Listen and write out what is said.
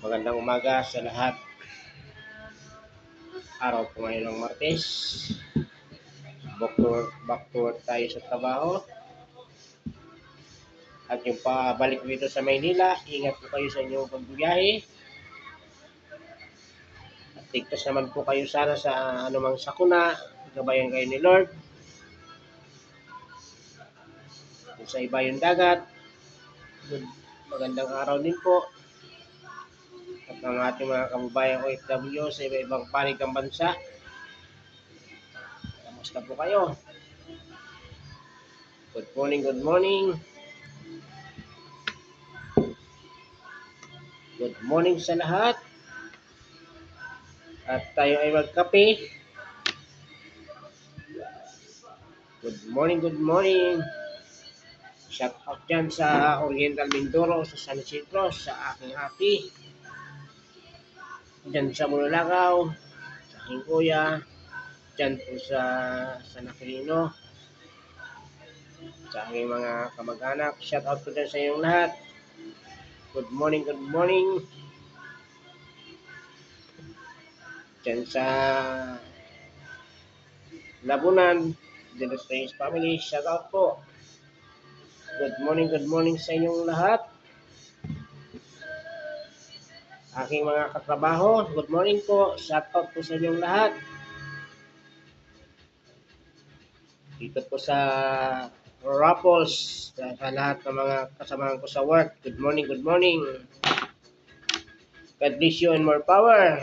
Magandang umaga sa lahat. Araw po ngayon ng Martes. Back to work, back to work tayo sa trabaho. At yung pabalik dito sa Maynila, ingat po kayo sa inyong pagbiyahe. At tigtas naman po kayo sana sa anumang sakuna. Gabayan kayo ni Lord. Kung sa iba yung dagat, magandang araw din po. Ang ating mga kababayan OFW sa iba-ibang panig ng bansa. Kamusta po kayo? Good morning, good morning. Good morning sa lahat. At tayo ay magkape. Good morning, good morning. Shout out dyan sa Oriental Mindoro, sa San Isidro, sa aking ate. Dyan sa Mululagaw, sa aking. Dyan po sa San Aquilino. Sa aking mga kamag-anak. Shout out po sa inyong lahat. Good morning, good morning. Dyan sa Labunan, sa Strange Family, shout out po. Good morning, good morning sa inyong lahat. Aking mga katrabaho, good morning po. Shout out po sa inyong lahat. Dito po sa Raffles, sa, lahat ng mga kasamahan ko sa work. Good morning, good morning. God bless you and more power.